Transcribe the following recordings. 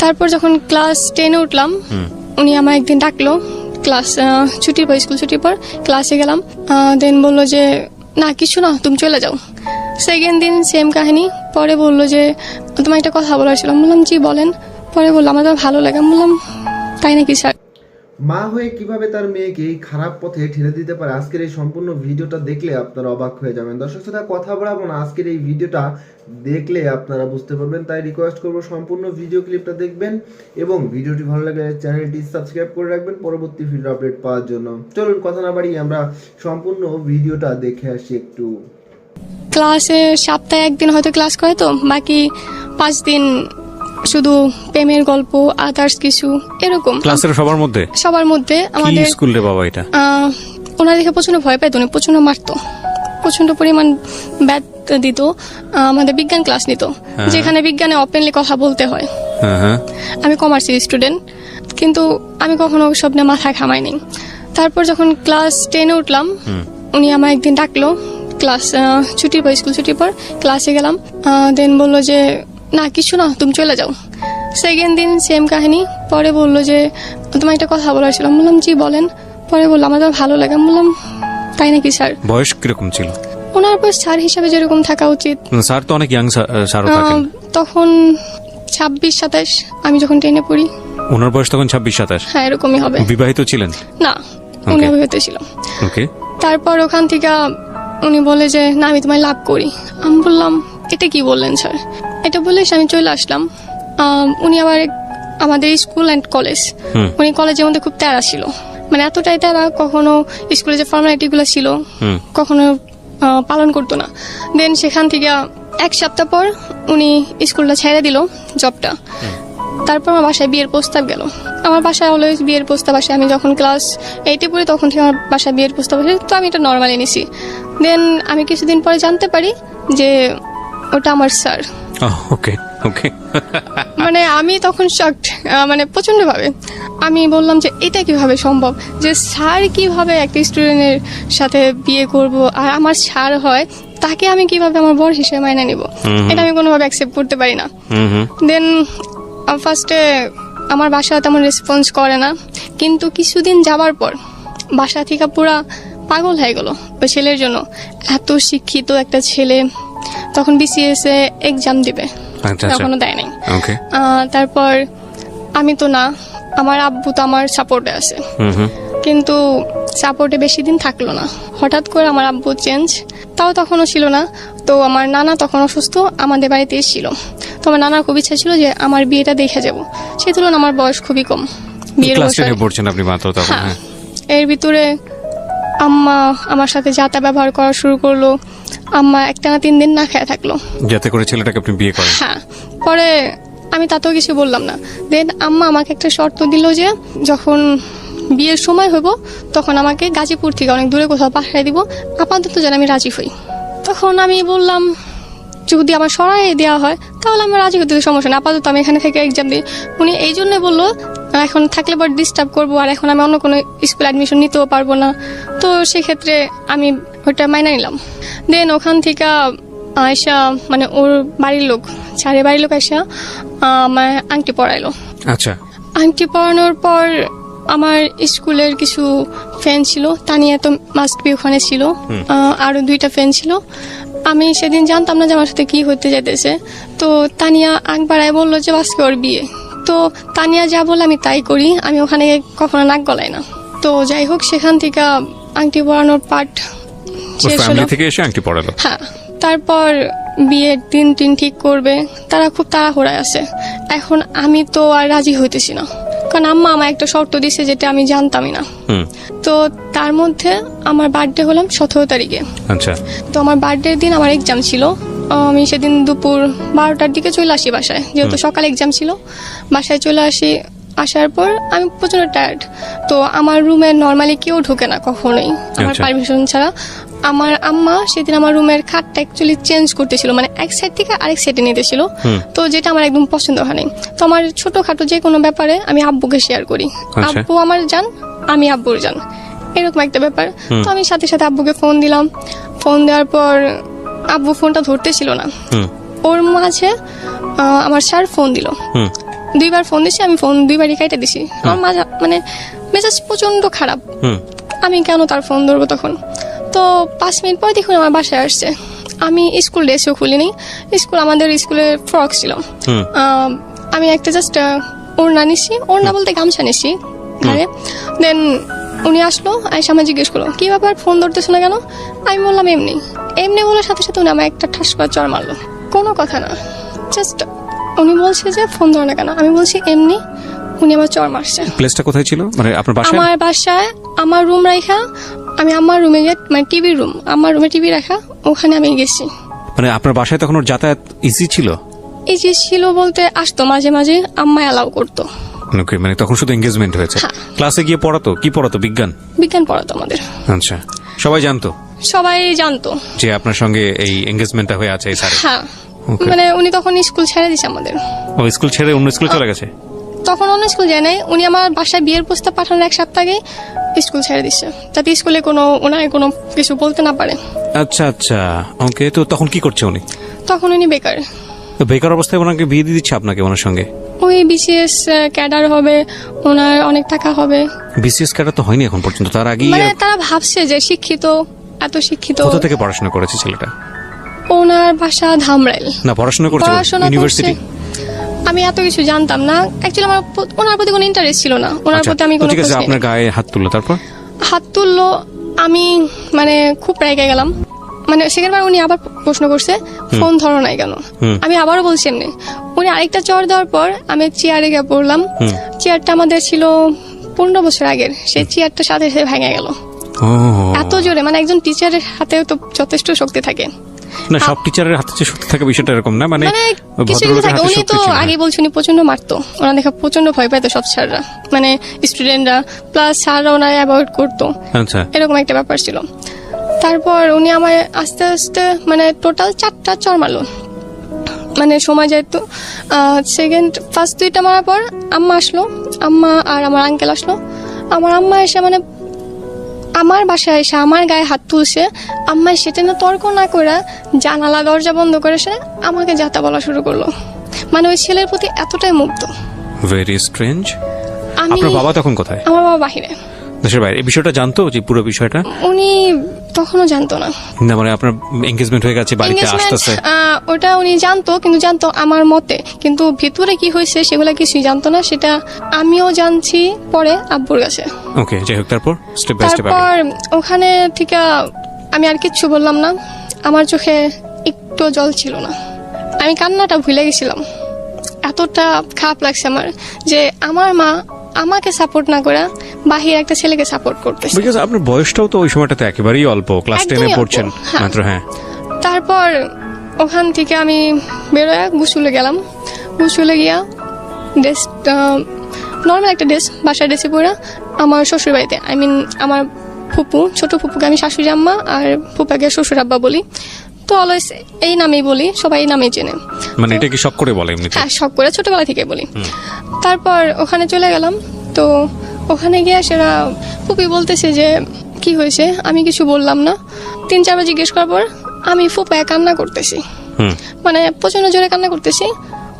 তারপর যখন ক্লাস টেনে উঠলাম উনি আমার একদিন ডাকলো ক্লাস ছুটির পর স্কুল ছুটির পর ক্লাসে গেলাম। দেন বলল যে না কিছু না তুমি চলে যাও। সেকেন্ড দিন সেম কাহিনী পরে বলল যে তোমার একটা কথা বলার ছিল। বললাম জি বলেন। পরে বললাম আমার ভালো লাগে। বললাম তাই নাকি স্যার মা হয়ে কীভাবে তার মেয়েকে এই খারাপ পথে ঠেলে দিতে পারে? আজকের এই সম্পূর্ণ ভিডিওটা দেখলে আপনারা অবাক হয়ে যাবেন। দর্শক সাথে কথা বলাবো না। আজকের এই ভিডিওটা দেখলে আপনারা বুঝতে পারবেন। তাই রিকোয়েস্ট করব সম্পূর্ণ ভিডিও ক্লিপটা দেখবেন এবং ভিডিওটি ভালো লাগলে চ্যানেলটি সাবস্ক্রাইব করে রাখবেন। পরবর্তী ভিডিও আপডেট পাওয়ার জন্য। চলুন, কথা না বাড়িয়ে আমরা সম্পূর্ণ ভিডিওটা দেখে আসি একটু। ক্লাসে সপ্তাহে একদিন হয়তো ক্লাস করে তো? বাকি পাঁচ দিন শুধু প্রেমের গল্প আদার্স কিছু এরকম। ক্লাসের সবার মধ্যে? সবার মধ্যে আমাদের স্কুল রে বাবা এটা? ওনার দেখে প্রচণ্ড ভয় পাইতো উনি প্রচণ্ড মারতো। প্রচণ্ড পরিমাণ ব্যাট দিত আমাদের বিজ্ঞান ক্লাস নিত যেখানে বিজ্ঞানে ওপেনলি কথা বলতে হয়। হ্যাঁ হ্যাঁ। আমি কমার্সের স্টুডেন্ট কিন্তু আমি কখনো ওসব নিয়ে মাথা ঘামাইনি তারপর যখন ক্লাস টেনে উঠলাম উনি আমার একদিন ডাকলো ক্লাস ছুটির পর স্কুল ছুটির পর ক্লাসে গেলাম দেন বলল যে না কিছু না তুমি চলে যাও। সেকেন্ড দিন সেম কাহিনী পরে বলল যে তোমার একটা কথা বলার ছিল। বললাম জি বলেন। পরে বলল আমার তো ভালো লাগে। বললাম তাই নাকি স্যার? বয়স কীরকম ছিল? ওনার বয়স স্যার হিসাবে যেরকম থাকা উচিত। স্যার তো অনেক ইয়াং আহ, তখন ছাব্বিশ সাতাশ আমি যখন টেনে পড়ি। ওনার বয়স তখন ছাব্বিশ সাতাশ? হ্যাঁ এরকমই হবে। বিবাহিত ছিলেন? না উনি. অভিভূত ছিল ওকে তারপর ওখান থেকে উনি বলে যে না আমি তোমায় লাভ করি। আমি বললাম এটা কি বললেন স্যার? এটা বলে আমি চলে আসলাম। উনি আবার আমাদের স্কুল অ্যান্ড কলেজ উনি কলেজের মধ্যে খুব তেরা ছিল। মানে এতটাই তেরা কখনো স্কুলে যে ফর্মালিটিগুলো ছিল কখনো পালন করতো না। দেন সেখান থেকে এক সপ্তাহ পর উনি স্কুলটা ছেড়ে দিল জবটা তারপর আমার বাসায় বিয়ের প্রস্তাব গেল। আমার বাসায় অলওয়েজ বিয়ের প্রস্তাব আসে। আমি যখন ক্লাস এইটে পড়ি তখন থেকে আমার বাসায় বিয়ের প্রস্তাব আসে। তো আমি এটা নর্মালি নিছি দেন আমি কিছুদিন পরে জানতে পারি যে ওটা আমার স্যার ওকে ওকে মানে আমি তখন শকড মানে প্রচণ্ড ভাবে আমি বললাম যে এটা কীভাবে সম্ভব? যে স্যার কীভাবে একটা স্টুডেন্টের সাথে বিয়ে করব? আর আমার স্যার হয় তাকে আমি কীভাবে আমার বর হিসেবে মাইনে নিব? এটা আমি কোনোভাবে অ্যাকসেপ্ট করতে পারি না। দেন ফার্স্টে আমার বাসা তেমন রেসপন্স করে না। কিন্তু কিছুদিন যাবার পর বাসা থেকে পুরা পাগল হয়ে গেল। ওই ছেলের জন্য। এত শিক্ষিত একটা ছেলে। তখন বিসিএস এ এক্সাম দিবে। আচ্ছা আচ্ছা। দেয় নাই। তারপর আমি তো না আমার আব্বু তো আমার সাপোর্টে আছে। কিন্তু সাপোর্টে বেশি দিন থাকল না। হঠাৎ করে আমার আব্বু চেঞ্জ তাও তখনও ছিল না। তো আমার নানা তখন অসুস্থ আমাদের বাড়িতে এসেছিল। তো আমার নানার খুব ইচ্ছা ছিল যে আমার বিয়েটা দেখে যাব। সেই তুলনায় আমার বয়স খুবই কম। বিয়ের পড়ছেন আপনি মাত্র তখন? হ্যাঁ। হ্যাঁ। এর ভিতরে আম্মা আমার সাথে যাতা ব্যবহার করা শুরু করল। আম্মা একটা না তিন দিন না খেয়ে থাকল। যাতে করে ছেলেটাকে আপনি বিয়ে করেন। হ্যাঁ পরে আমি তাতেও কিছু বললাম না। দেন আম্মা আমাকে একটা শর্ত দিল যে যখন বিয়ের সময় হইব তখন আমাকে গাজীপুর থেকে অনেক দূরে কোথাও পাঠিয়ে দিব। আপাতত যেন আমি রাজি হই। তখন আমি বললাম যদি আমার সরাই দেওয়া হয় তাহলে আমি রাজি হতে সমস্যা না আপাতত আমি এখানে থেকে এক্সাম দিই। উনি এই জন্য বলল এখন থাকলে পর ডিস্টার্ব করব আর এখন আমি অন্য কোনো স্কুল অ্যাডমিশন নিতেও পারব না। তো সেক্ষেত্রে আমি ওইটা মাইনা নিলাম। দেন ওখান থেকে আয়সা মানে ওর বাড়ির লোক চারে বাড়ির লোক আয়সা আমার আংটি পরাইলো আচ্ছা। আংটি পরানোর পর আমার স্কুলের কিছু ফ্যান ছিল তানিয়া তো মাস্ট বি ওখানে ছিল। আরও দুইটা ফ্যান ছিল। আমি সেদিন জানতাম না যে আমার সাথে কি হতে যেতেছে তো তানিয়া আগ বাড়ায় বলল যে আজকে ওর বিয়ে। তো তানিয়া যা বলে আমি তাই করি। আমি ওখানে কখনো নাক গলাই না। তো যাই হোক সেখান থেকে আংটি পরানোর পার্ট ফ্যামিলি থেকে এসে আংটি পড়ালো হ্যাঁ তারপর বিয়ের দিন টিন ঠিক করবে। তারা খুব তাড়াহুড়ায় আছে। এখন আমি তো আর রাজি হইতেছি না। কারণ আম্মা আমার একটা শর্ত দিছে যেটা আমি জানতামই না। তো তার মধ্যে আমার বার্থডে হলাম সতেরো তারিখে। আচ্ছা। তো আমার বার্থডের দিন আমার এক্সাম ছিল। আমি সেদিন দুপুর বারোটার দিকে চলে আসি বাসায় যেহেতু সকালে এক্সাম ছিল। বাসায় চলে আসি আসার পর আমি প্রচণ্ড টায়ার্ড তো আমার রুমে নর্মালি কেউ ঢোকে না কখনোই আমার আচ্ছা। পারমিশন ছাড়া। আমার আম্মা সেদিন আমার রুমের খাটটা অ্যাকচুয়ালি চেঞ্জ করতেছিল মানে এক সাইড থেকে আরেক সাইডে নিতেছিল। তো যেটা আমার একদম পছন্দ হয়নি। তো আমার ছোটখাটো যে কোনো ব্যাপারে আমি আব্বুকে শেয়ার করি। আচ্ছা। আব্বু আমার যান আমি আব্বুর যান এরকম একটা ব্যাপার। তো আমি সাথে সাথে আব্বুকে ফোন দিলাম। ফোন দেওয়ার পর আব্বু ফোনটা ধরতে ছিল না। ওর মাঝে আমার স্যার ফোন দিল। দুইবার ফোন দিছি আমি ফোন দুইবারই কেটে দিছি। আমার মাজা মানে মেজাজ প্রচণ্ড খারাপ। আমি কেন তার ফোন ধরবো তখন? তো পাঁচ মিনিট পর দেখুন আমার বাসায় আসছে। আমি স্কুল ড্রেসও খুলিনি। স্কুল আমাদের স্কুলে ফ্রক ছিল। আমি একটা জাস্ট ওড়না নিছি। ওড়না বলতে গামছা নিছি ঘরে দেন উনি আসলো আইসা আমায় জিজ্ঞেস করল কি ব্যাপার ফোন ধরতেছো না কেন? আমি বললাম এমনি। এমনি বলার সাথে সাথে উনি আমার একটা ঠাস করে চর মারলো। কোনো কথা না। জাস্ট উনি বলছে যে ফোন ধরো না কেন? আমি বলছি এমনি। উনি আমার চর মারছে। প্লেসটা কোথায় ছিল? মানে আপনার বাসায়? আমার বাসায় আমার রুম রাখা আমি আমার রুমে গিয়ে মানে টিভির রুম আমার রুমে টিভি রাখা ওখানে আমি গেছি। মানে আপনার বাসায় তখন ওর যাতায়াত ইজি ছিল? ইজি ছিল বলতে আসতো মাঝে মাঝে আম্মা অ্যালাউ করতো। ওকে মানে তখন শুধু এঙ্গেজমেন্ট হয়েছে। হ্যাঁ। ক্লাসে গিয়ে পড়াতো? কি পড়াতো? বিজ্ঞান? বিজ্ঞান পড়াতো আমাদের। আচ্ছা। সবাই জানতো? সবাই জানতো। যে আপনার সঙ্গে এই এঙ্গেজমেন্টটা হয়ে আছে স্যার হ্যাঁ। মানে উনি তখন স্কুল ছেড়ে দিছে আমাদের। ও স্কুল ছেড়ে অন্য স্কুলে চলে গেছে? তখন অন্য স্কুল যায় নাই। উনি আমার বাসায় বিয়ের প্রস্তাব পাঠানোর এক সপ্তাহ আগে স্কুল ছেড়ে দিচ্ছে যাতে স্কুলে কোনো ওনার কোনো কিছু বলতে না পারে। আচ্ছা আচ্ছা। ওকে তো তখন কি করছে উনি? তখন উনি বেকার। তো বেকার অবস্থায় ওনাকে বিয়ে দিয়ে দিচ্ছে আপনাকে ওনার সঙ্গে? ওই বিসিএস ক্যাডার হবে ওনার অনেক টাকা হবে। বিসিএস ক্যাডার তো হয়নি এখন পর্যন্ত তার আগেই মানে তারা ভাবছে যে শিক্ষিত এত শিক্ষিত। কোথা থেকে পড়াশোনা করেছে ছেলেটা? ওনার ভাষা ধামরাইল। না পড়াশোনা করছে ইউনিভার্সিটি আমি এত কিছু জানতাম না। অ্যাকচুয়ালি আমার ওনার প্রতি কোনো ইন্টারেস্ট ছিল না। ওনার প্রতি আমি কোনো আচ্ছা, ঠিক আছে আপনার গায়ে হাত তুললো তারপর? হাত তুললো আমি মানে খুব রেগে গেলাম। মানে সেখানবার উনি আবার প্রশ্ন করছে ফোন ধরো নাই কেন? আমি আবারও বলছি এমনি। উনি আরেকটা চর দেওয়ার পর আমি চেয়ারে গিয়ে পড়লাম। চেয়ারটা আমাদের ছিল পনেরো বছর আগের। সেই চেয়ারটা সাথে সাথে ভেঙে গেল। এত জোরে মানে একজন টিচারের হাতেও তো যথেষ্ট শক্তি থাকে। না সব টিচারের হাতে যে শক্তি থাকে বিষয়টা এরকম না মানে মানে কিছু কিছু থাকে উনি তো আগে বলছেন উনি প্রচণ্ড মারতো। ওনার দেখা প্রচণ্ড ভয় পাইতো সব স্যাররা। মানে স্টুডেন্টরা প্লাস স্যাররা ওনার অ্যাভয়েড করতো। আচ্ছা। এরকম একটা ব্যাপার ছিল। তারপর উনি আমার আস্তে আস্তে মানে টোটাল চারটা চর মারলো। মানে সময় যেহেতু সেকেন্ড ফার্স্ট দুইটা মারার পর আম্মা আসলো আম্মা আর আমার আঙ্কেল আসলো। আমার আম্মা এসে মানে আমার বাসায় এসে আমার গায়ে হাত তুলছে। আম্মা সেটা না তর্ক না করে জানালা দরজা বন্ধ করে সে আমাকে যাতা বলা শুরু করল। মানে ওই ছেলের প্রতি এতটাই মুগ্ধ। ভেরি স্ট্রেঞ্জ আপনার বাবা তখন কোথায়? আমার বাবা বাহিরে। দেশের বাইরে এই বিষয়টা জানতো যে পুরো বিষয়টা? উনি তখনও জানতো না। না মানে আপনার এঙ্গেজমেন্ট হয়ে গেছে বাড়িতে Engagement, আসতেছে। আহ, ওটা উনি জানতো কিন্তু জানতো আমার মতে। কিন্তু ভিতরে কি হয়েছে সেগুলো কিছুই জানতো না সেটা আমিও জানছি পরে আব্বুর কাছে। ওকে যাই হোক তারপর স্টেপ বাই স্টেপ তারপর ওখানে থেকে আমি আর কিচ্ছু বললাম না আমার চোখে একটু জল ছিল না। আমি কান্নাটা ভুলে গেছিলাম। এতটা খারাপ লাগছে আমার যে আমার মা আমাকে সাপোর্ট না করা বাহির একটা ছেলেকে সাপোর্ট করতেছে। বিকজ আপনার বয়সটাও তো ওই সময়টাতে একেবারেই অল্প ক্লাস একদমই টেনে অল্প, পড়ছেন হ্যাঁ। মাত্র হ্যাঁ। তারপর ওখান থেকে আমি বেরোয় গুসুলে গেলাম। গুসুলে গিয়া ড্রেস নর্মাল একটা ড্রেস বাসার ড্রেসে পরে আমার শ্বশুর বাড়িতে আই মিন আমার ফুপু ছোট ফুপুকে আমি শাশুড়ি আম্মা আর ফুপাকে শ্বশুর আব্বা বলি। তো অলওয়েজ এই নামেই বলি সবাই এই নামেই চেনে। মানে এটা কি শখ করে বলে হ্যাঁ শখ করে ছোটবেলা থেকে বলি। তারপর ওখানে চলে গেলাম তো ওখানে গিয়ে সেরা ফুপি বলতেছে যে কি হয়েছে? আমি কিছু বললাম না। তিন চারবার জিজ্ঞেস করার পর আমি ফুপায় কান্না করতেছি। মানে প্রচণ্ড জোরে কান্না করতেছি।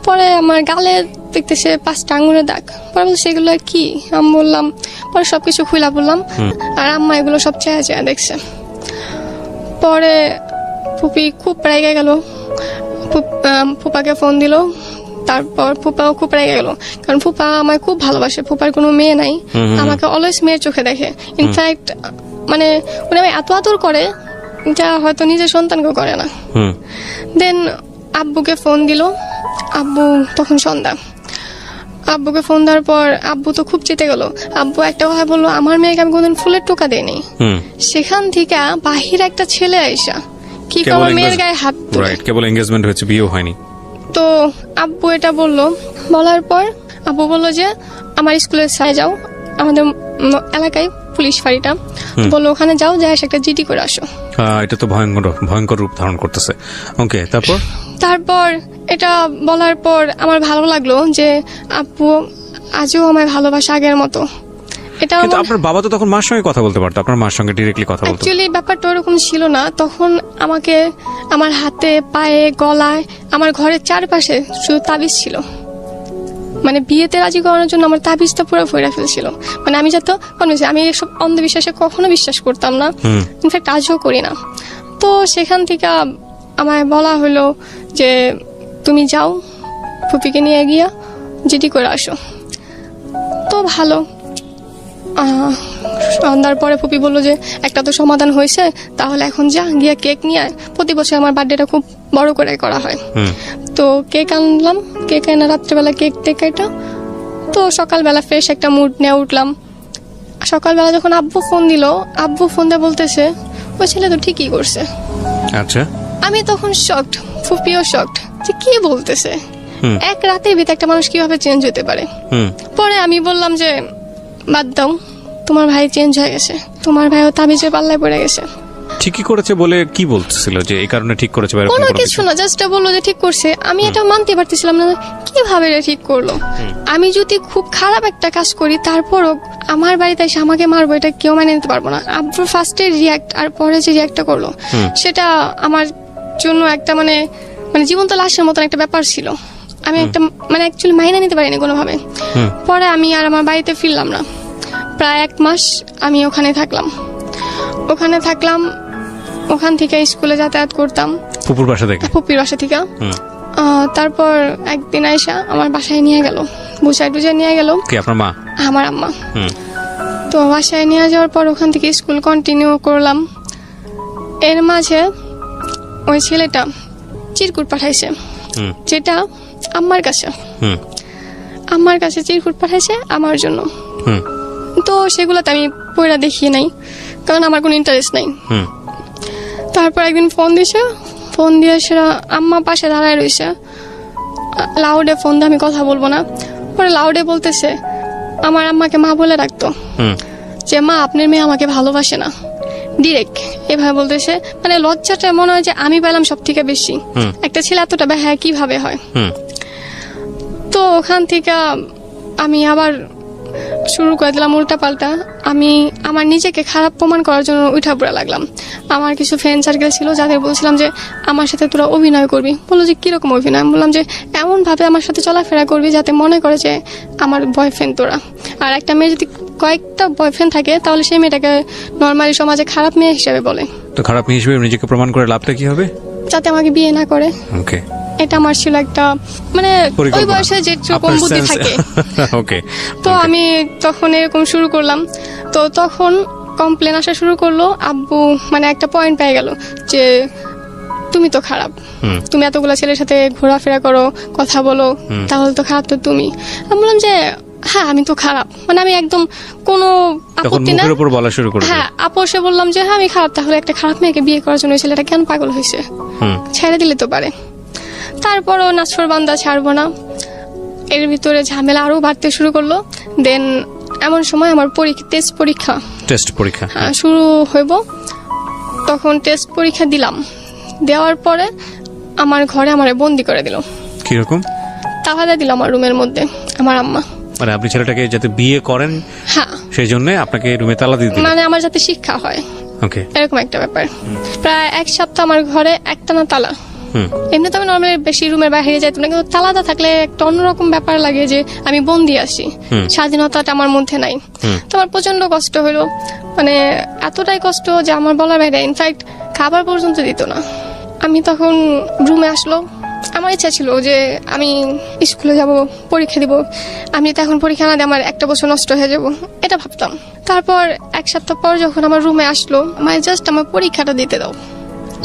পরে আমার গালে দেখতেছে পাঁচটা আঙুরের দাগ। পরে বলছে এগুলো কি? আমি বললাম পরে সব কিছু খুলা বললাম আর আম্মা এগুলো সব চেয়ে চেয়ে দেখছে। পরে ফুপি খুব রেগে গেল। ফুপাকে ফোন দিল। তারপর ফুপাও খুব রেগে গেল। কারণ ফুপা আমায় খুব ভালোবাসে ফুপার কোনো মেয়ে নাই। আমাকে অলওয়েজ মেয়ের চোখে দেখে। ইনফ্যাক্ট মানে উনি আমায় এত আদর করে যা হয়তো নিজের সন্তানকেও করে না। দেন আব্বুকে ফোন দিল। আব্বু তখন সন্ধ্যা। আব্বুকে ফোন দেওয়ার পর আব্বু তো খুব চেতে গেল। আব্বু একটা কথা বলল আমার মেয়েকে আমি কোনদিন ফুলের টোকা দেয়নি সেখান থেকে বাহির একটা ছেলে আইসা। কি কেবল আমার মেয়ের engage- গায়ে হাত তুলে। রাইট কেবল এঙ্গেজমেন্ট হয়েছে বিয়েও হয়নি। তো আব্বু এটা বলল বলার পর আব্বু বলল যে আমার স্কুলের সাই যাও আমাদের উম, এলাকায় পুলিশ ফাঁড়িটা। বলল ওখানে যাও যাই একটা জিডি করে আসো। আহ, এটা তো ভয়ঙ্কর ভয়ঙ্কর রূপ ধারণ করতেছে। ওকে তারপর? তারপর এটা বলার পর আমার ভালো লাগল যে আপু আজও আমায় ভালোবাসা আগের মতো। এটা কিন্তু আপনার বাবা তো তখন মার সঙ্গে কথা বলতে পারতো আপনার মার সঙ্গে ডিরেক্টলি কথা বলতো। অ্যাকচুয়ালি ব্যাপারটা ওরকম ছিল না। তখন আমাকে আমার হাতে পায়ে গলায় আমার ঘরের চারপাশে শুধু তাবিজ ছিল। মানে বিয়েতে রাজি করানোর জন্য আমার তাবিজটা পুরো ফেরা ফেলছিল। মানে আমি যত আমি এসব অন্ধবিশ্বাসে কখনো বিশ্বাস করতাম না। ইনফ্যাক্ট আজও করি না। তো সেখান থেকে আমায় বলা হলো যে তুমি যাও ফুপিকে নিয়ে গিয়া যেটি করে আসো। তো ভালো। সন্ধ্যার পরে ফুপি বলল যে একটা তো সমাধান হয়েছে তাহলে এখন যা গিয়া কেক নিয়ে আয়। প্রতি বছর আমার বার্থডেটা খুব বড় করে করা হয়। তো কেক আনলাম কেক এনে রাত্রেবেলা কেক টেক এটা তো সকালবেলা ফ্রেশ একটা মুড নিয়ে উঠলাম। সকালবেলা যখন আব্বু ফোন দিল আব্বু ফোন দিয়ে বলতেছে ওই ছেলে তো ঠিকই করছে। আচ্ছা। আমি তখন শকড ফুপিও শকড যে কি বলতেছে? এক রাতের ভিতরে একটা মানুষ কীভাবে চেঞ্জ হতে পারে? পরে আমি বললাম যে বাদ দাও তোমার ভাই চেঞ্জ হয়ে গেছে। তোমার ভাইও তাবিজের পাল্লায় পড়ে গেছে। ঠিকই করেছে বলে কি বলতেছিল যে এই কারণে ঠিক করেছে বা কোনো কিছু না জাস্ট বলল যে ঠিক করছে। আমি এটা মানতে পারতেছিলাম না কীভাবে এটা ঠিক করল। আমি যদি খুব খারাপ একটা কাজ করি তারপরও আমার বাড়িতে এসে আমাকে মারবো এটা কেউ মানে নিতে পারব না। আব্বু ফার্স্টে রিয়াক্ট আর পরে যে রিয়াক্টটা করল সেটা আমার জন্য একটা মানে মানে জীবন্ত লাশের মতন একটা ব্যাপার ছিল। আমি একটা মানে অ্যাকচুয়ালি মাইনে নিতে পারিনি কোনোভাবে। পরে আমি আর আমার বাড়িতে ফিরলাম না। প্রায় এক মাস আমি ওখানে থাকলাম। ওখানে থাকলাম ওখান থেকে স্কুলে যাতায়াত করতাম। ফুপুর বাসা থেকে? ফুপির বাসা থেকে। তারপর একদিন আইসা আমার বাসায় নিয়ে গেল বুঝাই টুজাই নিয়ে গেল। কি আপনার মা? আমার আম্মা। তো বাসায় নিয়ে যাওয়ার পর ওখান থেকে স্কুল কন্টিনিউ করলাম। এর মাঝে ওই ছেলেটা চিরকুট পাঠাইছে। যেটা আম্মার কাছে। আম্মার কাছে চিরকুট পাঠাইছে আমার জন্য। হুম। তো সেগুলোতে আমি পয়লা দেখিয়ে নাই কারণ আমার কোনো ইন্টারেস্ট নাই। হুম। তারপর একদিন ফোন দিছে ফোন দিয়ে সেটা আম্মা পাশে দাঁড়ায় রয়েছে লাউডে ফোন দিয়ে আমি কথা বলব না। পরে লাউডে বলতেছে আমার আম্মাকে মা বলে রাখতো যে মা আপনার মেয়ে আমাকে ভালোবাসে না। ডিরেক্ট এভাবে বলতেছে। মানে লজ্জাটা মনে হয় যে আমি পেলাম সব থেকে বেশি একটা ছেলে এতটা হ্যাঁ কীভাবে হয়? তো ওখান থেকে আমি আবার শুরু করে দিলাম উল্টা পাল্টা আমি আমার নিজেকে খারাপ প্রমাণ করার জন্য উঠা পড়ে লাগলাম। আমার কিছু ফ্রেন্ড সার্কেল ছিল যাদের বলছিলাম যে আমার সাথে তোরা অভিনয় করবি। বলল যে কীরকম অভিনয়? বললাম যে এমনভাবে আমার সাথে চলাফেরা করবি যাতে মনে করে যে আমার বয়ফ্রেন্ড তোরা। আর একটা মেয়ে যদি কয়েকটা বয়ফ্রেন্ড থাকে তাহলে সেই মেয়েটাকে নর্মালি সমাজে খারাপ মেয়ে হিসেবে বলে। তো খারাপ মেয়ে হিসেবে নিজেকে প্রমাণ করে লাভটা কি হবে? যাতে আমাকে বিয়ে না করে। ওকে এটা আমার ছিল একটা মানে ওই বয়সে যেরকম বুদ্ধি থাকে। ওকে তো আমি তখন এরকম শুরু করলাম। তো তখন কমপ্লেন আসা শুরু করল আব্বু মানে একটা পয়েন্ট পেয়ে গেল যে তুমি তো খারাপ। তুমি এতগুলো ছেলের সাথে ঘোরাফেরা করো কথা বলো তাহলে তো খারাপ তো তুমি। আমি বললাম যে হ্যাঁ আমি তো খারাপ। মানে আমি একদম কোনো আপত্তি না। উপর বলা শুরু করবে হ্যাঁ আপোষে বললাম যে হ্যাঁ আমি খারাপ। তাহলে একটা খারাপ মেয়েকে বিয়ে করার জন্য ছেলেটা কেন পাগল হয়েছে? ছেড়ে দিলে তো পারে। তারপরও নাচর বান্দা ছাড়বো না। এর ভিতরে ঝামেলা আরও বাড়তে শুরু করল। দেন এমন সময় আমার পরীক্ষা টেস্ট পরীক্ষা। টেস্ট পরীক্ষা আহ, শুরু হইব। তখন টেস্ট পরীক্ষা দিলাম। দেওয়ার পরে আমার ঘরে আমারে বন্দি করে দিল। কীরকম? তাহলে দিল আমার রুমের মধ্যে আমার আম্মা। মানে আপনি ছেলেটাকে যাতে বিয়ে করেন হ্যাঁ। সেই জন্য আপনাকে রুমে তালা দিয়ে মানে আমার যাতে শিক্ষা হয়। ওকে এরকম একটা ব্যাপার। প্রায় এক সপ্তাহ আমার ঘরে একটানা তালা। এমনি তো আমি নর্মালি বেশি রুমের বাইরে যাইতাম না কিন্তু তালাদা থাকলে একটা অন্যরকম ব্যাপার লাগে যে আমি বন্দি আসি স্বাধীনতাটা আমার মধ্যে নাই। তো আমার প্রচণ্ড কষ্ট হলো মানে এতটাই কষ্ট যে আমার বলার বাইরে ইনফ্যাক্ট খাবার পর্যন্ত দিত না। আমি তখন রুমে আসলো। আমার ইচ্ছা ছিল যে আমি স্কুলে যাব পরীক্ষা দিব। আমি তো এখন পরীক্ষা না দিয়ে আমার একটা বছর নষ্ট হয়ে যাব এটা ভাবতাম। তারপর এক সপ্তাহ পর যখন আমার রুমে আসলো আমার জাস্ট আমার পরীক্ষাটা দিতে দাও।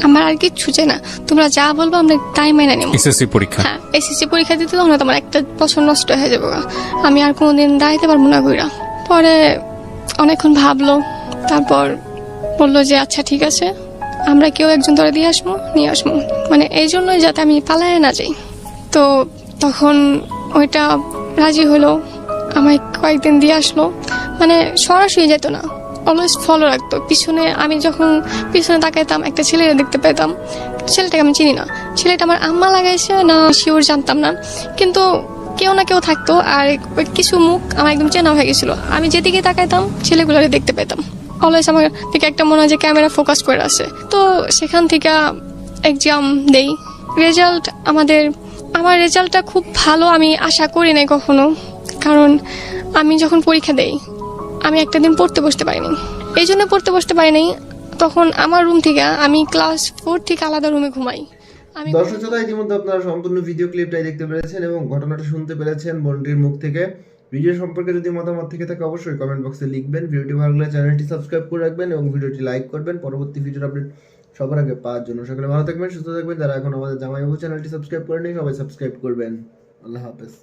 আমার আর কিচ্ছু চাই না। তোমরা যা বলব আমরা তাই মেনে নেব। এসএসসি পরীক্ষা? হ্যাঁ এসএসসি পরীক্ষা দিতে তখন তোমার একটা বছর নষ্ট হয়ে যাবে আমি আর কোনোদিন দাঁড়াইতে পারব না কইরা। পরে অনেকক্ষণ ভাবলো তারপর বলল যে আচ্ছা ঠিক আছে আমরা কেউ একজন ধরে দিয়ে আসব নিয়ে আসব। মানে এই জন্যই যাতে আমি পালায় না যাই। তো তখন ওইটা রাজি হলো আমায় কয়েকদিন দিয়ে আসলো। মানে সরাসরি যেত না। অলওয়েজ ফলো রাখতো। পিছনে আমি যখন পিছনে তাকাইতাম, একটা ছেলে দেখতে পেতাম ছেলেটাকে আমি চিনি না। ছেলেটা আমার আম্মা লাগাইছে না শিওর জানতাম না। কিন্তু কেউ না কেউ থাকতো আর কিছু মুখ আমার একদম চেনা হয়ে গেছিল। আমি যেদিকে তাকাইতাম, ছেলেগুলোকে দেখতে পেতাম অলওয়েজ আমার থেকে একটা মনে হয় যে ক্যামেরা ফোকাস করে আছে। তো সেখান থেকে এক্সাম দেই। রেজাল্ট আমাদের, আমার রেজাল্টটা খুব ভালো আমি আশা করি নাই কখনো। কারণ আমি যখন পরীক্ষা দেই আমি একটা দিন পড়তে বসতে পারিনি। এই জন্য পড়তে বসতে পারিনি। তখন আমার রুম থেকে আমি ক্লাস ফোর থেকে আলাদা রুমে ঘুমাই। দর্শক শ্রোতা, ইতিমধ্যে আপনারা সম্পূর্ণ ভিডিও ক্লিপটাই দেখতে পেরেছেন এবং ঘটনাটা শুনতে পেরেছেন মুখ থেকে। ভিডিও সম্পর্কে যদি মতামত থেকে থাকে, অবশ্যই কমেন্ট বক্সে লিখবেন। ভিডিওটি ভালো লাগলে চ্যানেলটি সাবস্ক্রাইব করে রাখবেন এবং ভিডিওটি লাইক করবেন। পরবর্তী ভিডিওর আপডেট সবার আগে পাওয়ার জন্য। সকলে ভালো থাকবেন, সুস্থ থাকবেন। যারা এখন আমাদের জামাইবাবু চ্যানেলটি সাবস্ক্রাইব করেনি সবাই সাবস্ক্রাইব করবেন। আল্লাহ হাফেজ।